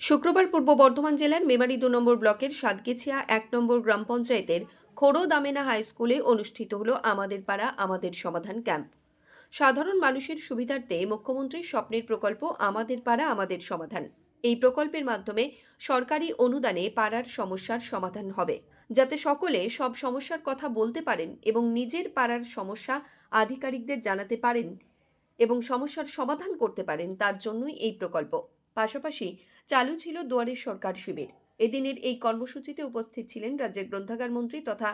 শুক্রবার পূর্ব বর্ধমান জেলার মেমারি দু নম্বর ব্লকের সাতগেছিয়া এক নম্বর গ্রাম পঞ্চায়েতের খোড়ো দামেনা হাই স্কুলে অনুষ্ঠিত হলো আমাদের পাড়া, আমাদের সমাধান ক্যাম্প। সাধারণ মানুষের সুবিধার্থে মুখ্যমন্ত্রীর স্বপ্নের প্রকল্প আমাদের পাড়া, আমাদের সমাধান। এই প্রকল্পের মাধ্যমে সরকারি অনুদানে পাড়ার সমস্যার সমাধান হবে, যাতে সকলে সব সমস্যার কথা বলতে পারেন এবং নিজের পাড়ার সমস্যা আধিকারিকদের জানাতে পারেন এবং সমস্যার সমাধান করতে পারেন, তার জন্যই এই প্রকল্প। পাশাপাশি চালু ছিল দুয়ারের সরকার শিবির। এদিনের এই কর্মসূচিতে উপস্থিত ছিলেন রাজ্যের গ্রন্থাগার মন্ত্রী তথা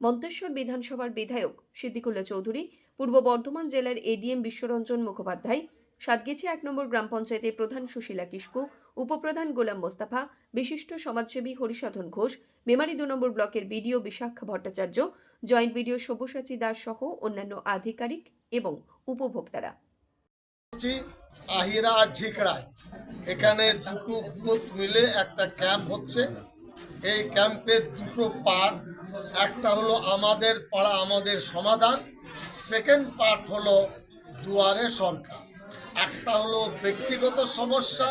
মন্তেশ্বর বিধানসভার বিধায়ক সিদ্দিকুল্লা চৌধুরী, পূর্ব বর্ধমান জেলার এডিএম বিশ্বরঞ্জন মুখোপাধ্যায়, সাতগেছি এক নম্বর গ্রাম পঞ্চায়েতের প্রধান সুশীলা কিস্কু উপপ্রধান গোলাম মোস্তাফা, বিশিষ্ট সমাজসেবী হরিসাধন ঘোষ, মেমারি দু নম্বর ব্লকের BDO Bishakha Bhattacharya, joint BDO Sabyasachi Das সহ অন্যান্য আধিকারিক এবং উপভোক্তারা। আহিরা এখানে দুটো বুথ মিলে একটা ক্যাম্প হচ্ছে। এই ক্যাম্পের দুটো পার্ট একটা হলো আমাদের পাড়া আমাদের সমাধান সেকেন্ড পার্ট হলো দুয়ারে সরকার। একটা হলো ব্যক্তিগত সমস্যা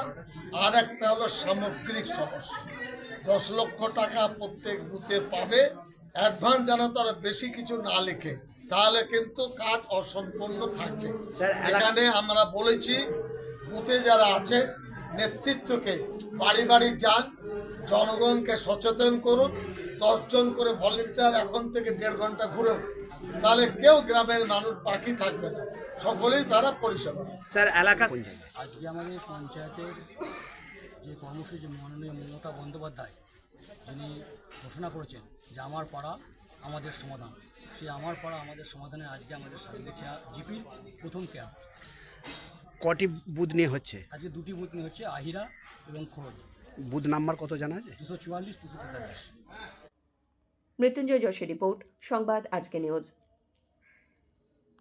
আর একটা হলো সামগ্রিক সমস্যা। দশ লক্ষ টাকা প্রত্যেক বুথে পাবে। অ্যাডভান্স যেন তারা বেশি কিছু না লেখে তাহলে কিন্তু কাজ অসম্পূর্ণ থাকবে। এখানে আমরা বলেছি বুথে যারা আছে নেতৃত্বকে বাড়ি বাড়ি যান জনগণকে সচেতন করুন দশজন করে ভলেন্টিয়ার এখন থেকে দেড় ঘণ্টা ঘুরেও তাহলে কেউ গ্রামের মানুষ বাকি থাকবে না। সকলেই তারা পরিষেবা স্যার এলাকা আজকে আমাদের পঞ্চায়েতের যে কর্মসূচি মাননীয় মমতা বন্দ্যোপাধ্যায় যিনি ঘোষণা করেছেন যে আমার পাড়া আমাদের সমাধান। সেই আমার পাড়া আমাদের সমাধানে আজকে আমাদের সারিগেছিয়া জিপির প্রথম ক্যাম্প। কটি বুথ নিয়ে হচ্ছে? আজকে দুটি বুথ নিয়ে হচ্ছে আহিরা এবং খোদ। বুথ নাম্বার কত জানা আছে? দুশো চুয়াল্লিশ দুশো তেতাল্লিশ। মৃত্যুঞ্জয় যশের রিপোর্ট সংবাদ আজকে নিউজ।